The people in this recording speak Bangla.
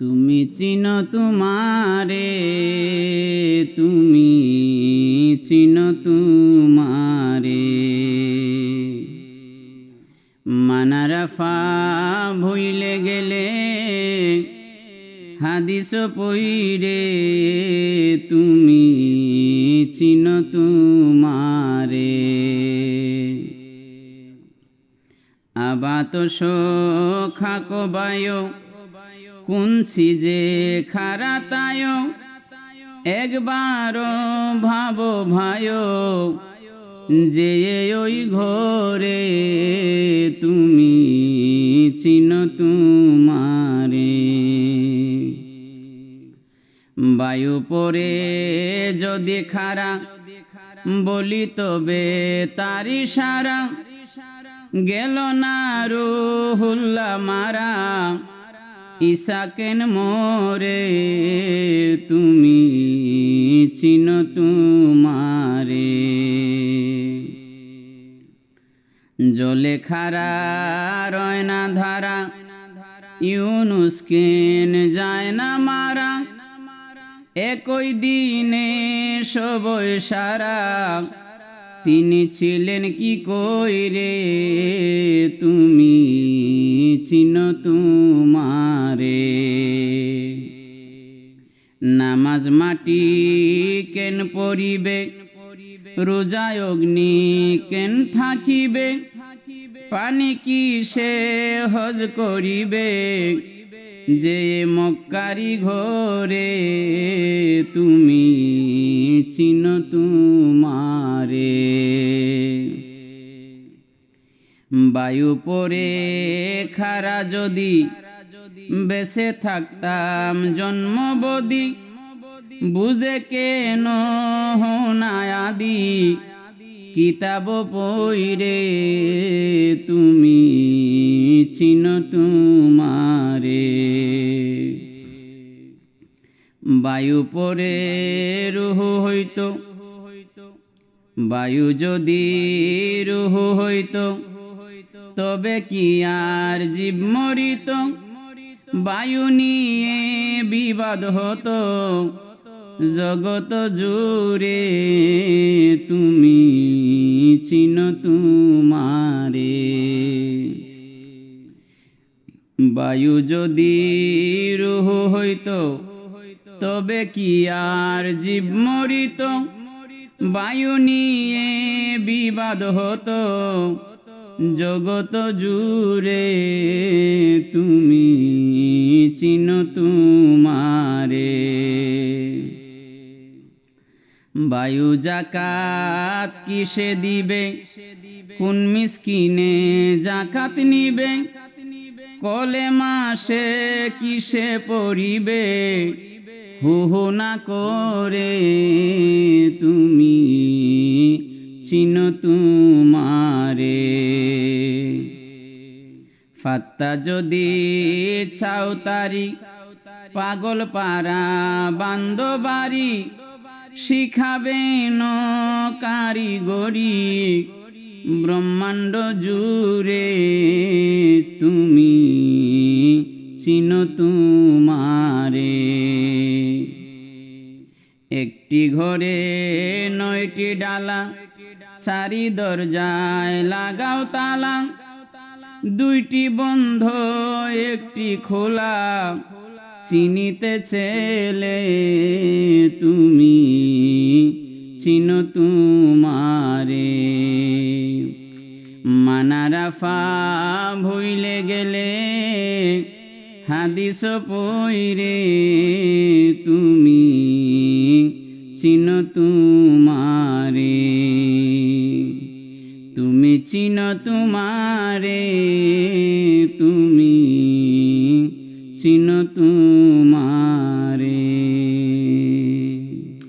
তুমি চিন তোমারে, তুমি চিন তোমারে। মানারাফা ভইলে গেলে, হাদিস পইরে, তুমি চিন তোমারে। আবাত খাক বায় কুনসি যে খারাতায়? একবার ভাব ভায়, যে ওই ঘরে তুমি চিন তুমারে। বায়ু পরে যদি খারা, বলি তবে তারি সারা। গেল না রুহুল্লা মারা ইসাকেন মোরে তুমি চিন তুমারে। জলে খারা রয়না ধারা ইউনুস কেন যায় না মারা। একই দিনে সবই সারা, তিনি ছিলেন কি কই রে তুমি চিন তুমারে মাটি কেন পরিবে রোজায় অগ্নি কেন থাকিবে? পানি কি সে হজ করিবে? যে মক্কারি ঘরে, তুমি চিন তুমারে। বায়ু পরে খারা যদি বেসে থাকতাম জন্মবদি। বুঝে কেন আদি কিতাব পইরে তুমি চিন তুমারে। বায়ু পরে রুহ হইত। বায়ু যদি রুহ হইত, তবে কি আর জীব মরিত? বায়ু নিয়ে বিবাদ হতো। জগত জুড়ে তুমি চিন তুমারে। বায়ু যদি রুহ হইত, তবে কি আর জীব মরিত? বায়ু নিয়ে বিবাদ হতো, জগত জুড়ে তুমি চিন তুমারে। বায়ু জাকাত কিসে দিবে? কোন মিসকিনে জাকাত নিবে? কলে মাসে কিসে পড়িবে? হু হু না করে তুমি চিন তুমারে। ফাত্তা যদি চাও তারি পাগল পারা বান্ধবাড়ি শিখাবে কারিগরি ব্রহ্মাণ্ড জুড়ে তুমি চিন তুমারে। একটি ঘরে নয়টি ডালা, চারি দরজায় লাগাও তালা, দুইটি বন্ধ, একটি খোলা চিনিতে ছেলে তুমি, চিন তুমারে। মানারাফা ভুইলে গেলে হাদিস পইরে তুমি, চিন তুমারে। তুমি চিন তুমারে, তুমি, চিন তুমি